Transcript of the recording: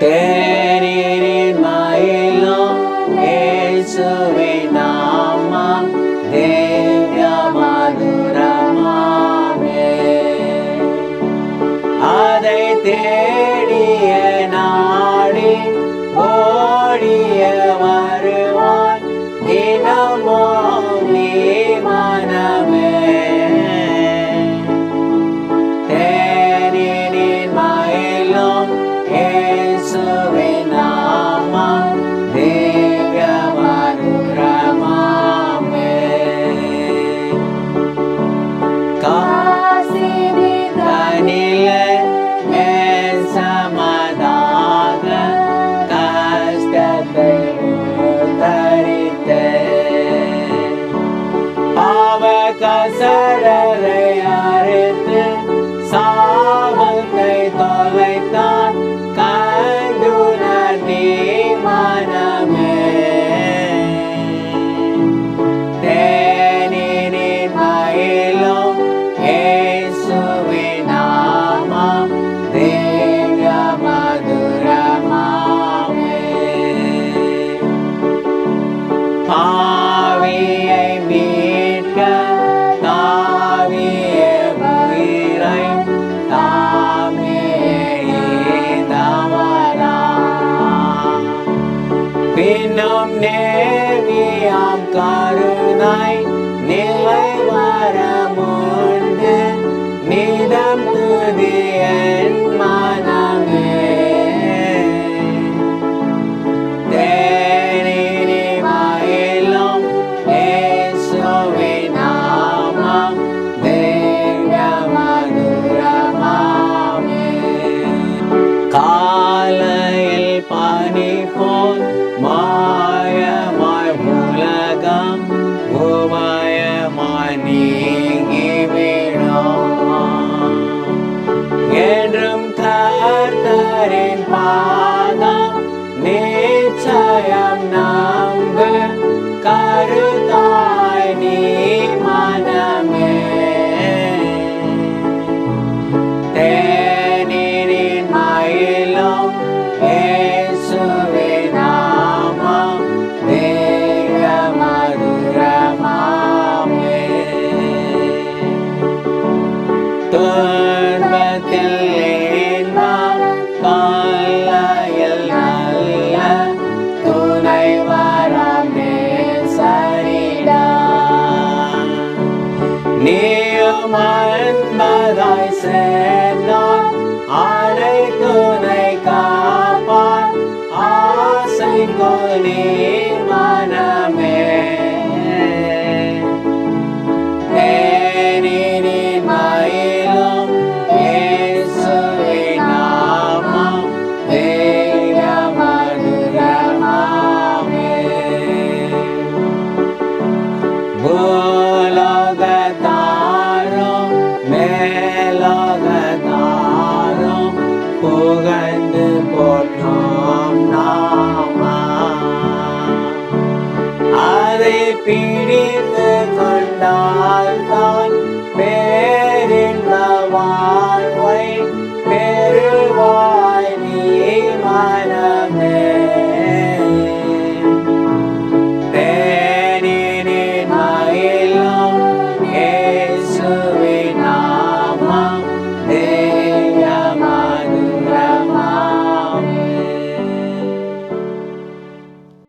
தேநீரின் மயிலும் இயேசுவின் நாமம் திவ்ய மதுரமாமே. அதை தேடிய sa பின்னும் நேவியாம் கருணாய் நிலை வரமுண்டு. நிதம் துதியன் மனமே. தேனினி மயிலும் நாமம். மதுரமாமே. காலையில் பனி போல் உபயமாய் நீங்கிவிடும் என்றும் கர்த்தரின் பாதம் நீ துன்பத்தில் காலையில் நல்ல துணை வரமே சரிடா நீயும் அன்பதாய் சேர்ந்தால் அனை துணை காப்பான் ஆசை கொலி மனமே. அதை